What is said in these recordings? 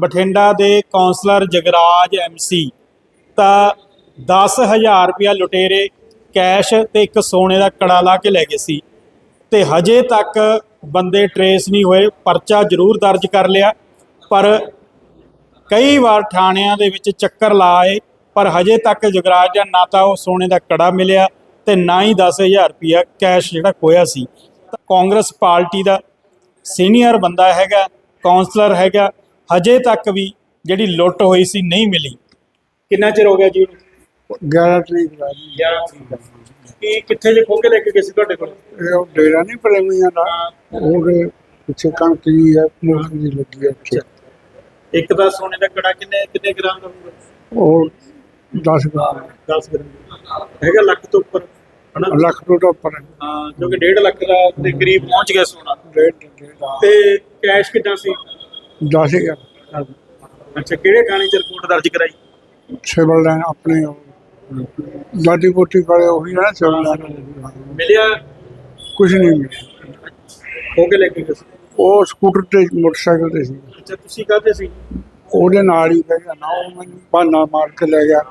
ਬਠਿੰਡਾ ਦੇ councillor Jagraj MC ਤਾਂ 10000 ਰੁਪਇਆ ਲੁਟੇਰੇ, ਕੈਸ਼ ਤੇ ਇੱਕ ਸੋਨੇ ਦਾ ਕੜਾ ਲਾ ਕੇ ਲੈ ਗਏ ਸੀ। ਤੇ ਹਜੇ ਤੱਕ ਬੰਦੇ ਟਰੇਸ ਨਹੀਂ ਹੋਏ, ਪਰਚਾ ਜ਼ਰੂਰ ਦਰਜ ਕਰ ਲਿਆ, ਪਰ ਕਈ ਵਾਰ ਥਾਣਿਆਂ ਦੇ ਵਿੱਚ ਚੱਕਰ ਲਾਏ, ਪਰ ਹਜੇ ਤੱਕ ਜਗਰਾਜ ਦਾ ਨਾ ਤਾਂ ਉਹ ਸੋਨੇ ਦਾ ਕੜਾ ਮਿਲਿਆ ਤੇ ਨਾ ਹੀ 10000 ਰੁਪਇਆ ਕੈਸ਼ ਜਿਹੜਾ ਖੋਇਆ ਸੀ। ਕਾਂਗਰਸ ਪਾਰਟੀ ਦਾ ਸੀਨੀਅਰ ਬੰਦਾ ਹੈਗਾ ਕਾਉਂਸਲਰ ਹੈਗਾ ਹਜੇ ਤੱਕ ਵੀ ਜਿਹੜੀ ਲੁੱਟ ਹੋਈ ਸੀ ਨਹੀਂ ਮਿਲੀ। ਕਿੰਨਾ ਚਿਰ ਹੋ ਗਿਆ ਜੀ? 11 ਤਰੀਕ ਦਾ ਜੀ। 11 ਤਰੀਕ ਦਾ। ਕੀ ਕਿੱਥੇ ਜੇ ਖੋ ਕੇ ਲੈ ਕੇ ਗਏ ਸੀ ਤੁਹਾਡੇ ਕੋਲ? ਇਹ ਉਹ ਡੇਰਾ ਨਹੀਂ ਪ੍ਰੇਮੀਆਂ ਦਾ ਉਹਦੇ ਪਿੱਛੇ ਕਣਕ ਜੀ ਹੈ ਮੁਲਕ ਦੀ ਲੱਗੀ ਹੈ ਉੱਥੇ। ਇੱਕ ਦਾ ਸੋਨੇ ਦਾ ਕੜਾ ਕਿੰਨੇ ਕਿੰਨੇ ਗ੍ਰਾਮ ਦਾ ਹੋਊਗਾ? ਉਹ 10 ਗ੍ਰਾਮ। 10 ਗ੍ਰਾਮ। ਹੈਗਾ ਲੱਖ ਤੋਂ ਉੱਪਰ ਹਨਾ? ਲੱਖ ਤੋਂ ਤਾਂ ਉੱਪਰ ਹੈ। ਹਾਂ ਕਿਉਂਕਿ 1.5 ਲੱਖ ਦਾ ਦੇ ਕਰੀਬ ਪਹੁੰਚ ਗਿਆ ਸੋਨਾ। ਡੇਢ ਡੇਢ ਦਾ ਤੇ ਕੈਸ਼ ਕਿੰਨਾ ਸੀ? 10000 ਅੱਛਾ ਕਿਹੜੇ ਥਾਣੇ ਚ ਰਿਪੋਰਟ ਦਰਜ ਕਰਾਈ? ਸਿਵਲ ਲਾਈਨ ਆਪਣੇ ਉਹ। ਦਾਦੀ ਪੋਤੀ ਕੋਲੇ ਉਹੀ ਹੈ ਨਾ ਸਿਵਲ ਲਾਈਨ ਮਿਲਿਆ? ਕੁਝ ਨਹੀਂ ਮਿਲਿਆ। ਹੋ ਕੇ ਲੈ ਕੇ ਗਏ ਸੀ? ਉਹ ਸਕੂਟਰ ਤੇ ਮੋਟਰਸਾਈਕਲ ਤੇ ਸੀ। ਅੱਛਾ ਤੁਸੀਂ ਕਾਹਤੇ ਸੀ? ਉਹਦੇ ਨਾਲ ਹੀ ਬਹਿ ਗਿਆ। ਨਾ ਉਹ ਮੈਨੂੰ ਬਹਾਨਾ ਮਾਰ ਕੇ ਲੈ ਗਿਆ।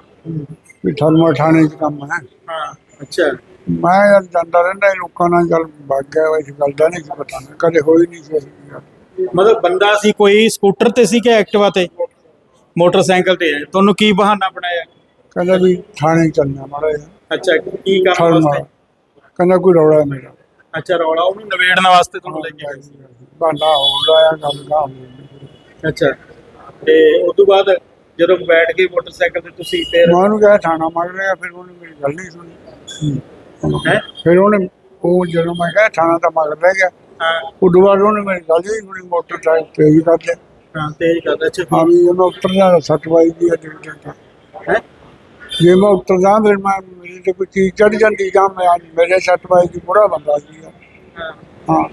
ਵੀ ਥਰਮਾ ਥਾਣੇ 'ਚ ਕੰਮ ਹੈ। ਹਾਂ ਅੱਛਾ। ਮੈਂ ਯਾਰ ਜਾਂਦਾ ਰਹਿੰਦਾ ਲੋਕਾਂ ਨਾਲ ਗੱਲ ਵਗ ਗਿਆ। ਇਸ ਗੱਲ ਦਾ ਨਹੀਂ ਸੀ ਪਤਾ। ਕਦੇ ਹੋਈ ਨਹੀਂ ਸੀ। ਅਸੀਂ ਗੱਲ। ਮਤਲਬ ਬੰਦਾ ਸੀ ਕੋਈ ਸਕੂਟਰ ਤੇ ਸੀ ਕਿ ਐਕਟਿਵਾ ਤੇ? ਮੋਟਰਸਾਈਕਲ ਤੇ ਹੈ। ਤੁਹਾਨੂੰ ਕੀ ਬਹਾਨਾ ਬਣਾਇਆ? ਕਹਿੰਦਾ ਵੀ ਥਾਣੇ ਚੱਲਣਾ ਮਾੜਾ ਜਿਹਾ। ਅੱਛਾ ਕੀ ਕੰਮ ਵਾਸਤੇ? ਕਹਿੰਦਾ ਕੋਈ ਰੌਲਾ ਮੇਰਾ। ਅੱਛਾ ਰੌਲਾ ਉਹਨੂੰ ਨਵੇੜਨ ਵਾਸਤੇ ਤੁਹਾਨੂੰ ਲੈ ਕੇ ਗਏ ਸੀ? ਬਹਾਨਾ ਹੋ ਰਿਹਾ ਗੱਲ ਦਾ ਅੱਛਾ ਤੇ ਉਸ ਤੋਂ ਬਾਅਦ ਜਦੋਂ ਬੈਠ ਕੇ ਮੋਟਰਸਾਈਕਲ ਤੇ ਤੁਸੀਂ ਤੇ ਮੈਂ ਉਹਨੂੰ ਕਿਹਾ ਥਾਣਾ ਮੰਗ ਰਿਹਾ। ਫਿਰ ਉਹਨੇ ਮੇਰੀ ਗੱਲ ਨਹੀਂ ਸੁਣੀ। ਹੈ? ਫਿਰ ਉਹਨੇ ਉਹ ਜਦੋਂ ਮੈਂ ਕਿਹਾ ਥਾਣਾ ਤਾਂ ਮੰਗ ਲੈ ਗਿਆ। ਹਾਂ ਉਦੋਂ ਬਾਅਦ ਉਹਨੇ ਮੇਰੀ ਗੱਲ ਹੀ ਨਹੀਂ ਸੁਣੀ ਮੋਟਰਸਾਈਕਲ ਤੇ ਹੀ ਕਰ ਲਿਆ। ਹਾਂ ਤੇਜ਼ ਕਰਦਾ ਅੱਛਾ ਹਾਂ ਵੀ ਮੈਂ ਉੱਤਰ ਜਾ ਸੱਟ ਵਾਈ ਦੀ ਡਿਊਟੀ ਤੇ ਹੈ? ਜੇ ਮੈਂ ਉੱਤਰ ਜਾ ਫਿਰ ਮੈਂ ਮੇਰੀ ਤੇ ਕੋਈ ਚੀਜ਼ ਚੜ ਜਾਂਦੀ ਜਾਂ ਮੈਂ ਅੱਜ ਮੇਰੇ ਸੱਟ ਵਾਈ ਦੀ ਬੁਰਾ ਬੰਦਾ ਸੀ ਹਾਂ। ਹਾਂ।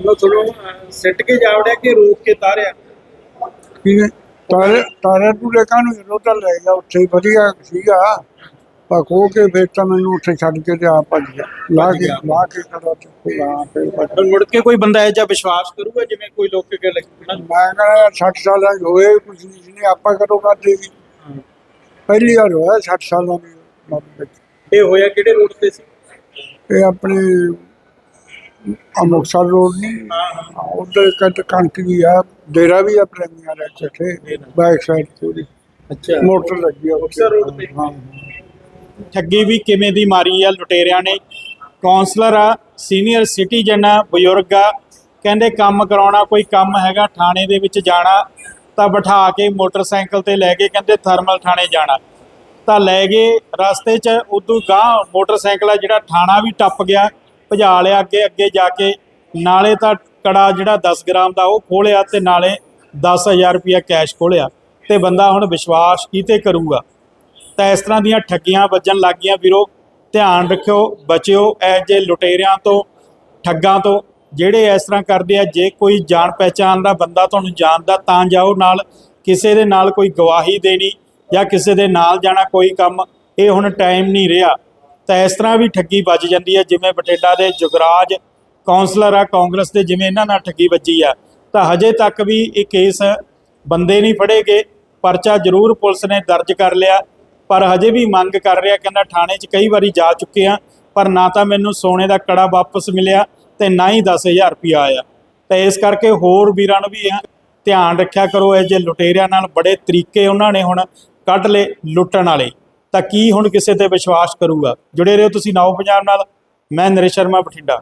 ਉਹ ਤੁਹਾਨੂੰ ਸਿੱਟ ਕੇ ਜਾਵੜਿਆ ਕਿ ਰੋਕ ਕੇ ਤਾਰਿਆ? ਕਿਨੇ ਤਾਰੇ ਤਾਰੇ ਨੂੰ ਲੈ ਕਾਨੂੰ ਰੋਟਾ ਲੈ ਗਿਆ ਉੱਥੇ ਵਧੀਆ ਸੀਗਾ। ਪਰ ਖੋ ਕੇ ਫਿਰ ਤਾਂ ਮੈਨੂੰ ਉੱਥੇ ਛੱਡ ਕੇ ਤੇ ਆਪ ਭੱਜ ਗਿਆ। ਲਾ ਕੇ ਲਾ ਕੇ ਕਰਾ ਤੇ ਆ ਫਿਰ ਭੱਜ ਮੁੜ ਕੇ ਕੋਈ ਬੰਦਾ ਇਹ ਜਿਹਾ ਵਿਸ਼ਵਾਸ ਕਰੂਗਾ ਜਿਵੇਂ ਕੋਈ ਲੋਕ ਕੇ ਲੱਗਣਾ ਮੈਂ ਕਹਿੰਦਾ 60 ਸਾਲਾਂ ਦੇ ਹੋਏ ਕੁਝ ਨਹੀਂ ਆਪਾਂ ਕਦੋਂ ਕਰਦੇ ਸੀ ਪਹਿਲੀ ਵਾਰ ਹੋਇਆ 60 ਸਾਲਾਂ ਦੀ। ਵਿੱਚ ਇਹ ਹੋਇਆ ਕਿਹੜੇ ਰੋਡ ਤੇ ਸੀ? ਇਹ ਆਪਣੇ ਅਮੁਕਸਰ ਰੋਡ ਨਹੀਂ ਹਾਂ ਉਧਰ ਕੱਟ ਕਣਕ ਵੀ ਆ ਡੇਰਾ ਵੀ ਆ ਪ੍ਰੇਮੀਆਂ ਦਾ ਇੱਥੇ। ਬੈਕ ਸਾਈਡ ਤੇ। ਅੱਛਾ। ਮੋਟਰ ਲੱਗੀ ਆ। ਮੁਕਤਸਰ road ਤੇ? ਹਾਂ। ਠੱਗੀ ਵੀ ਕਿਵੇਂ ਦੀ ਮਾਰੀ ਆ ਲੁਟੇਰਿਆਂ ਨੇ? ਕਾਉਂਸਲਰ ਆ, ਸੀਨੀਅਰ ਸਿਟੀਜ਼ਨ ਆ, ਬਜ਼ੁਰਗ ਆ, ਕਹਿੰਦੇ ਕੰਮ ਕਰਾਉਣਾ, ਕੋਈ ਕੰਮ ਹੈਗਾ ਥਾਣੇ ਦੇ ਵਿੱਚ ਜਾਣਾ, ਤਾਂ ਬਿਠਾ ਕੇ ਮੋਟਰਸਾਈਕਲ ਤੇ ਲੈ ਕੇ ਕਹਿੰਦੇ ਥਰਮਲ ਥਾਣੇ ਜਾਣਾ। ਤਾਂ ਲੈ ਗਏ, ਰਸਤੇ 'ਚ ਉਦੋਂ ਗਾਂ ਮੋਟਰਸਾਈਕਲ ਆ ਜਿਹੜਾ ਥਾਣਾ ਵੀ ਟੱਪ ਗਿਆ, ਭਜਾ ਲਿਆ ਅੱਗੇ ਅੱਗੇ ਜਾ ਕੇ, ਨਾਲੇ ਤਾਂ ਕੜਾ ਜਿਹੜਾ 10 ਗ੍ਰਾਮ ਦਾ ਉਹ ਖੋਲਿਆ ਤੇ ਨਾਲੇ 10000 ਰੁਪਇਆ ਕੈਸ਼ ਖੋਲਿਆ ਤੇ ਬੰਦਾ ਹੁਣ ਵਿਸ਼ਵਾਸ ਕੀਤੇ ਕਰੂਗਾ? ਤਾਂ ਇਸ ਤਰ੍ਹਾਂ ਦੀਆਂ ਠੱਗੀਆਂ ਵੱਜਣ ਲੱਗ ਗਈਆਂ ਵੀਰੋ। ਧਿਆਨ ਰੱਖਿਓ, ਬਚਿਓ ਇਹ ਜੇ ਲੁਟੇਰਿਆਂ ਤੋਂ, ਠੱਗਾਂ ਤੋਂ। ਜਿਹੜੇ ਇਸ ਤਰ੍ਹਾਂ ਕਰਦੇ ਆ, ਜੇ ਕੋਈ ਜਾਣ ਪਹਿਚਾਣ ਦਾ ਬੰਦਾ ਤੁਹਾਨੂੰ ਜਾਣਦਾ, ਤਾਂ ਜਾਓ ਨਾਲ। ਕਿਸੇ ਦੇ ਨਾਲ ਕੋਈ ਗਵਾਹੀ ਦੇਣੀ ਜਾਂ ਕਿਸੇ ਦੇ ਨਾਲ ਜਾਣਾ ਕੋਈ ਕੰਮ, ਇਹ ਹੁਣ ਟਾਈਮ ਨਹੀਂ ਰਿਹਾ। ਤਾਂ ਇਸ ਤਰ੍ਹਾਂ ਵੀ ਠੱਗੀ ਵੱਜ ਜਾਂਦੀ ਹੈ ਜਿਵੇਂ ਬਠਿੰਡਾ ਦੇ ਜੁਗਰਾਜ ਕਾਉਂਸਲਰ ਆ, ਕਾਂਗਰਸ ਦੇ ਜਿਵੇਂ ਇਹਨਾਂ ਨਾਲ ਠੱਗੀ ਵੱਜੀ ਆ। ਤਾਂ ਹਜੇ ਤੱਕ ਵੀ ਇਹ ਕੇਸ ਬੰਦੇ ਨਹੀਂ ਫੜੇ ਗਏ ਪਰਚਾ ਜ਼ਰੂਰ ਪੁਲਿਸ ਨੇ ਦਰਜ ਕਰ ਲਿਆ। ਪਰ ਹਜੇ ਵੀ ਮੰਗ ਕਰ ਰਿਹਾ, ਕਹਿੰਦਾ ਥਾਣੇ 'ਚ ਕਈ ਵਾਰੀ ਜਾ ਚੁੱਕੇ ਆ ਪਰ ਨਾ ਤਾਂ ਮੈਨੂੰ ਸੋਨੇ ਦਾ ਕੜਾ ਵਾਪਸ ਮਿਲਿਆ ਤੇ ਨਾ ਹੀ 10000 ਰੁਪਇਆ ਆਇਆ। ਤਾਂ ਇਸ ਕਰਕੇ ਹੋਰ ਵੀਰਾਂ ਨੂੰ ਵੀ ਧਿਆਨ ਰੱਖਿਆ ਕਰੋ, ਇਹ ਜੇ ਲੁਟੇਰਿਆਂ ਨਾਲ ਬੜੇ ਤਰੀਕੇ ਉਹਨਾਂ ਨੇ ਹੁਣ ਕੱਢ ਲਏ ਲੁੱਟਣ ਵਾਲੇ, ਤਾਂ ਕੀ ਹੁਣ ਕਿਸੇ ਤੇ ਵਿਸ਼ਵਾਸ ਕਰੂਗਾ? ਜੁੜੇ ਰਹੋ ਤੁਸੀਂ ਨਾਓ ਪੰਜਾਬ ਨਾਲ, ਮੈਂ ਨਰੇਸ਼ ਸ਼ਰਮਾ, ਬਠਿੰਡਾ।